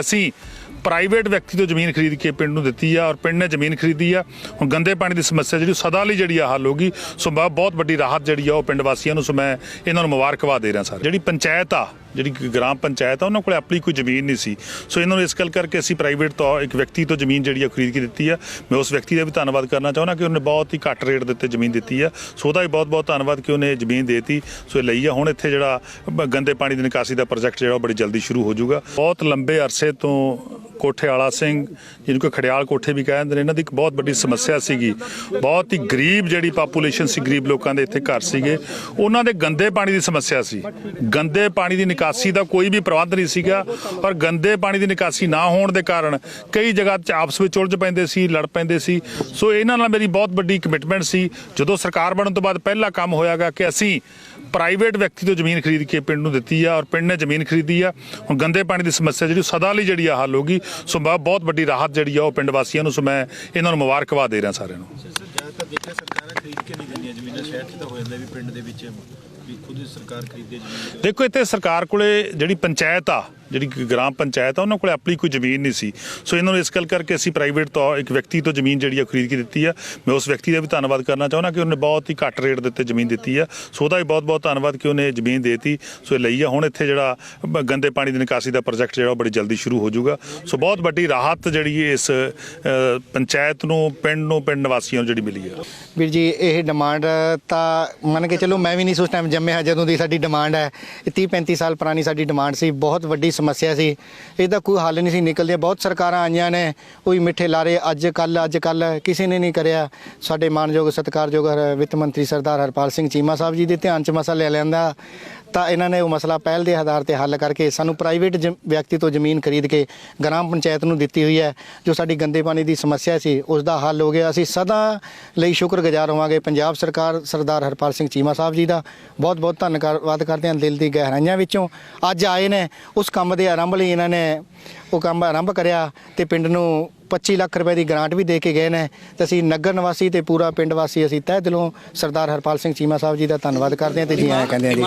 ਅਸੀਂ ਪ੍ਰਾਈਵੇਟ ਵਿਅਕਤੀ ਤੋਂ ਜ਼ਮੀਨ ਖਰੀਦ ਕੇ ਪਿੰਡ ਨੂੰ ਦਿੱਤੀ ਆ ਔਰ ਪਿੰਡ ਨੇ ਜ਼ਮੀਨ ਖਰੀਦੀ ਆ। ਹੁਣ ਗੰਦੇ ਪਾਣੀ ਦੀ ਸਮੱਸਿਆ ਜਿਹੜੀ ਸਦਾ ਲਈ ਜਿਹੜੀ ਆ ਹੱਲ ਹੋਗੀ ਸੋ ਬਹੁਤ ਬਹੁਤ ਵੱਡੀ ਰਾਹਤ ਜਿਹੜੀ ਆ ਉਹ ਪਿੰਡ ਵਾਸੀਆਂ ਨੂੰ, ਸੋ ਮੈਂ ਇਹਨਾਂ ਨੂੰ ਮੁਬਾਰਕਬਾਦ ਦੇ ਰਿਹਾ ਸਰ ਜਿਹੜੀ ਪੰਚਾਇਤ ਆ, ਜਿਹੜੀ ਗ੍ਰਾਮ ਪੰਚਾਇਤ ਆ, ਉਹਨਾਂ ਕੋਲ ਆਪਣੀ ਕੋਈ ਜ਼ਮੀਨ ਨਹੀਂ ਸੀ। ਸੋ ਇਹਨਾਂ ਨੂੰ ਇਸ ਗੱਲ ਕਰਕੇ ਅਸੀਂ ਪ੍ਰਾਈਵੇਟ ਤੋਂ ਇੱਕ ਵਿਅਕਤੀ ਤੋਂ ਜ਼ਮੀਨ ਜਿਹੜੀ ਆ ਖਰੀਦ ਕੇ ਦਿੱਤੀ ਆ। ਮੈਂ ਉਸ ਵਿਅਕਤੀ ਦਾ ਵੀ ਧੰਨਵਾਦ ਕਰਨਾ ਚਾਹੁੰਦਾ ਕਿ ਉਹਨੇ ਬਹੁਤ ਹੀ ਘੱਟ ਰੇਟ ਦੇ ਉੱਤੇ ਜ਼ਮੀਨ ਦਿੱਤੀ ਆ। ਸੋ ਉਹਦਾ ਵੀ ਬਹੁਤ ਬਹੁਤ ਧੰਨਵਾਦ ਕਿ ਉਹਨੇ ਜ਼ਮੀਨ ਦੇਤੀ। ਸੋ ਇਹ ਲਈ ਆ। ਹੁਣ ਇੱਥੇ ਜਿਹੜਾ ਗੰਦੇ ਪਾਣੀ ਦੀ ਨਿਕਾਸੀ ਦਾ ਪ੍ਰੋਜੈਕਟ ਜਿਹੜਾ ਉਹ ਬੜੀ ਜਲਦੀ ਸ਼ੁਰੂ ਹੋ ਜਾਊਗਾ। ਬਹੁਤ ਲੰਬੇ ਅਰਸੇ ਤੋਂ ਕੋਠੇ ਵਾਲਾ ਸਿੰਘ, ਜਿਹਨੂੰ ਕਿ ਖੜਿਆਲ ਕੋਠੇ ਵੀ ਕਹਿੰਦੇ ਨੇ, ਇਹਨਾਂ ਦੀ ਇੱਕ ਬਹੁਤ ਵੱਡੀ ਸਮੱਸਿਆ ਸੀਗੀ। ਬਹੁਤ ਹੀ ਗਰੀਬ ਜਿਹੜੀ ਪਾਪੂਲੇਸ਼ਨ ਸੀ, ਗਰੀਬ ਲੋਕਾਂ ਦੇ ਇੱਥੇ ਘਰ ਸੀਗੇ। ਉਹਨਾਂ ਦੇ ਗੰਦੇ ਪਾਣੀ ਦੀ ਸਮੱਸਿਆ ਸੀ। ਗੰਦੇ ਪਾਣੀ ਦੀ ਨਿਕਾਸੀ ਦਾ ਕੋਈ ਵੀ ਪ੍ਰਬੰਧ ਨਹੀਂ ਸੀਗਾ, ਔਰ ਗੰਦੇ ਪਾਣੀ ਦੀ ਨਿਕਾਸੀ ਨਾ ਹੋਣ ਦੇ ਕਾਰਨ ਕਈ ਜਗ੍ਹਾ 'ਚ ਆਪਸ ਵਿੱਚ ਉਲਝ ਪੈਂਦੇ ਸੀ, ਲੜ ਪੈਂਦੇ ਸੀ। ਸੋ ਇਹਨਾਂ ਨਾਲ ਮੇਰੀ ਬਹੁਤ ਵੱਡੀ ਕਮਿਟਮੈਂਟ ਸੀ। ਜਦੋਂ ਸਰਕਾਰ ਬਣਨ ਤੋਂ ਬਾਅਦ ਪਹਿਲਾ ਕੰਮ ਹੋਇਆਗਾ ਕਿ ਅਸੀਂ ਪ੍ਰਾਈਵੇਟ ਵਿਅਕਤੀ ਤੋਂ ਜ਼ਮੀਨ ਖਰੀਦ ਕੇ ਪਿੰਡ ਨੂੰ ਦਿੱਤੀ ਆ ਔਰ ਪਿੰਡ ਨੇ ਜ਼ਮੀਨ ਖਰੀਦੀ ਆ। ਹੁਣ ਗੰਦੇ ਪਾਣੀ ਦੀ ਸਮੱਸਿਆ ਜਿਹੜੀ ਸਦਾ ਲਈ ਜਿਹੜੀ ਆ ਹੱਲ ਹੋਗੀ ਸੋ ਬਹੁਤ ਬਹੁਤ ਵੱਡੀ ਰਾਹਤ ਜਿਹੜੀ ਆ ਉਹ ਪਿੰਡ ਵਾਸੀਆਂ ਨੂੰ, ਸੋ ਮੈਂ ਇਹਨਾਂ ਨੂੰ ਮੁਬਾਰਕਬਾਦ ਦੇ ਰਿਹਾ ਸਾਰਿਆਂ ਨੂੰ। ਜ਼ਿਆਦਾਤਰ ਦੇਖਿਆ ਸਰਕਾਰਾਂ ਖਰੀਦ ਕੇ ਨਹੀਂ ਦਿੰਦੀਆਂ ਜ਼ਮੀਨਾਂ, ਸ਼ਹਿਰ 'ਚ ਤਾਂ ਹੋ ਜਾਂਦਾ ਵੀ ਪਿੰਡ ਦੇ ਵਿੱਚ ਵੀ ਖੁਦ ਹੀ ਸਰਕਾਰ ਖਰੀਦੇ ਜ਼ਮੀਨ ਦੇਖੋ ਇੱਥੇ ਸਰਕਾਰ ਕੋਲੇ ਜਿਹੜੀ ਪੰਚਾਇਤ ਆ ਜਿਹੜੀ ਗ੍ਰਾਮ ਪੰਚਾਇਤ ਆ ਉਹਨਾਂ ਕੋਲੇ ਆਪਣੀ ਕੋਈ ਜ਼ਮੀਨ ਨਹੀਂ ਸੀ। ਸੋ ਇਹਨਾਂ ਨੂੰ ਇਸ ਗੱਲ ਕਰਕੇ ਅਸੀਂ ਪ੍ਰਾਈਵੇਟ ਤੋਂ ਇੱਕ ਵਿਅਕਤੀ ਤੋਂ ਜ਼ਮੀਨ ਜਿਹੜੀ ਆ ਖਰੀਦ ਕੇ ਦਿੱਤੀ ਆ। ਮੈਂ ਉਸ ਵਿਅਕਤੀ ਦਾ ਵੀ ਧੰਨਵਾਦ ਕਰਨਾ ਚਾਹੁੰਦਾ ਕਿ ਉਹਨੇ ਬਹੁਤ ਹੀ ਘੱਟ ਰੇਟ ਦੇ ਉੱਤੇ ਜ਼ਮੀਨ ਦਿੱਤੀ ਆ। ਸੋ ਉਹਦਾ ਵੀ ਬਹੁਤ ਬਹੁਤ ਧੰਨਵਾਦ ਕਿ ਉਹਨੇ ਜ਼ਮੀਨ ਦੇਤੀ। ਸੋ ਇਹ ਲਈ ਆ। ਹੁਣ ਇੱਥੇ ਜਿਹੜਾ ਗੰਦੇ ਪਾਣੀ ਦੀ ਨਿਕਾਸੀ ਦਾ ਪ੍ਰੋਜੈਕਟ ਜਿਹੜਾ ਉਹ ਬੜੀ ਜਲਦੀ ਸ਼ੁਰੂ ਹੋ ਜਾਊਗਾ। ਸੋ ਬਹੁਤ ਵੱਡੀ ਰਾਹਤ ਜਿਹੜੀ ਇਸ ਪੰਚਾਇਤ ਨੂੰ ਪਿੰਡ ਨੂੰ ਪਿੰਡ ਨਿਵਾਸੀਆਂ ਨੂੰ ਜਿਹੜੀ ਮਿਲੀ ਆ। ਵੀਰ ਜੀ ਇਹ ਡਿਮਾਂਡ ਤਾਂ ਮੰਨ ਕੇ ਚੱਲੋ ਮੈਂ ਵੀ ਨਹੀਂ ਉਸ ਟਾਈਮ ਜੰਮਿਆ ਜਦੋਂ ਦੀ ਸਾਡੀ ਡਿਮਾਂਡ ਹੈ। ਇਹ 30 35 ਸਾਲ ਪੁਰਾਣੀ ਸਾਡੀ ਡਿਮਾਂਡ ਸੀ, ਬਹੁਤ ਵੱਡੀ ਸਮੱਸਿਆ ਸੀ। ਇਹਦਾ ਕੋਈ ਹੱਲ ਨਹੀਂ ਸੀ ਨਿਕਲਦੇ। ਬਹੁਤ ਸਰਕਾਰਾਂ ਆਈਆਂ ਨੇ ਕੋਈ ਮਿੱਠੇ ਲਾਰੇ, ਅੱਜ ਕੱਲ ਅੱਜ ਕੱਲ ਕਿਸੇ ਨੇ ਨਹੀਂ ਕਰਿਆ। ਸਾਡੇ ਮਾਨਯੋਗ, ਸਤਿਕਾਰਯੋਗ ਵਿੱਤ ਮੰਤਰੀ ਸਰਦਾਰ ਹਰਪਾਲ ਸਿੰਘ ਚੀਮਾ ਸਾਹਿਬ ਜੀ ਦੇ ਧਿਆਨ 'ਚ ਮਸਲਾ ਲੈ ਲੈਂਦਾ। ਤਾਂ ਇਹਨਾਂ ਨੇ ਉਹ ਮਸਲਾ ਪਹਿਲ ਦੇ ਆਧਾਰ ਤੇ ਹੱਲ ਕਰਕੇ ਸਾਨੂੰ ਪ੍ਰਾਈਵੇਟ ਵਿਅਕਤੀ ਤੋਂ ਜ਼ਮੀਨ ਖਰੀਦ ਕੇ ਗ੍ਰਾਮ ਪੰਚਾਇਤ ਨੂੰ ਦਿੱਤੀ ਹੋਈ ਹੈ, ਜੋ ਸਾਡੀ ਗੰਦੇ ਪਾਣੀ ਦੀ ਸਮੱਸਿਆ ਸੀ, ਉਸ ਦਾ ਹੱਲ ਹੋ ਗਿਆ। ਅਸੀਂ ਸਦਾ ਲਈ ਸ਼ੁਕਰਗੁਜ਼ਾਰ ਹੋਵਾਂਗੇ ਪੰਜਾਬ ਸਰਕਾਰ, ਸਰਦਾਰ ਹਰਪਾਲ ਸਿੰਘ ਚੀਮਾ ਸਾਹਿਬ ਜੀ ਦਾ। ਬਹੁਤ ਬਹੁਤ ਧੰਨਵਾਦ ਕਰਦੇ ਹਾਂ ਦਿਲ ਦੀ ਗਹਿਰਾਈਆਂ ਵਿੱਚੋਂ। ਅੱਜ ਆਏ ਨੇ, ਉਸ ਕੰਮ ਦੇ ਆਰੰਭ ਲਈ ਇਹਨਾਂ ਨੇ ਉਹ ਕੰਮ ਆਰੰਭ ਕਰਿਆ ਤੇ ਪਿੰਡ ਨੂੰ 25 ਲੱਖ ਰੁਪਏ ਦੀ ਗ੍ਰਾਂਟ ਵੀ ਦੇ ਕੇ ਗਏ ਨੇ ਤੇ ਅਸੀਂ ਨਗਰ ਨਿਵਾਸੀ ਤੇ ਪੂਰਾ ਪਿੰਡ ਵਾਸੀ ਅਸੀਂ ਤਹਿ ਦਿਲੋਂ ਸਰਦਾਰ ਹਰਪਾਲ ਸਿੰਘ ਚੀਮਾ ਸਾਹਿਬ ਜੀ ਦਾ ਧੰਨਵਾਦ ਕਰਦੇ ਹਾਂ ਤੇ ਜੀ ਆਇਆਂ ਕਹਿੰਦੇ ਹਾਂ ਜੀ।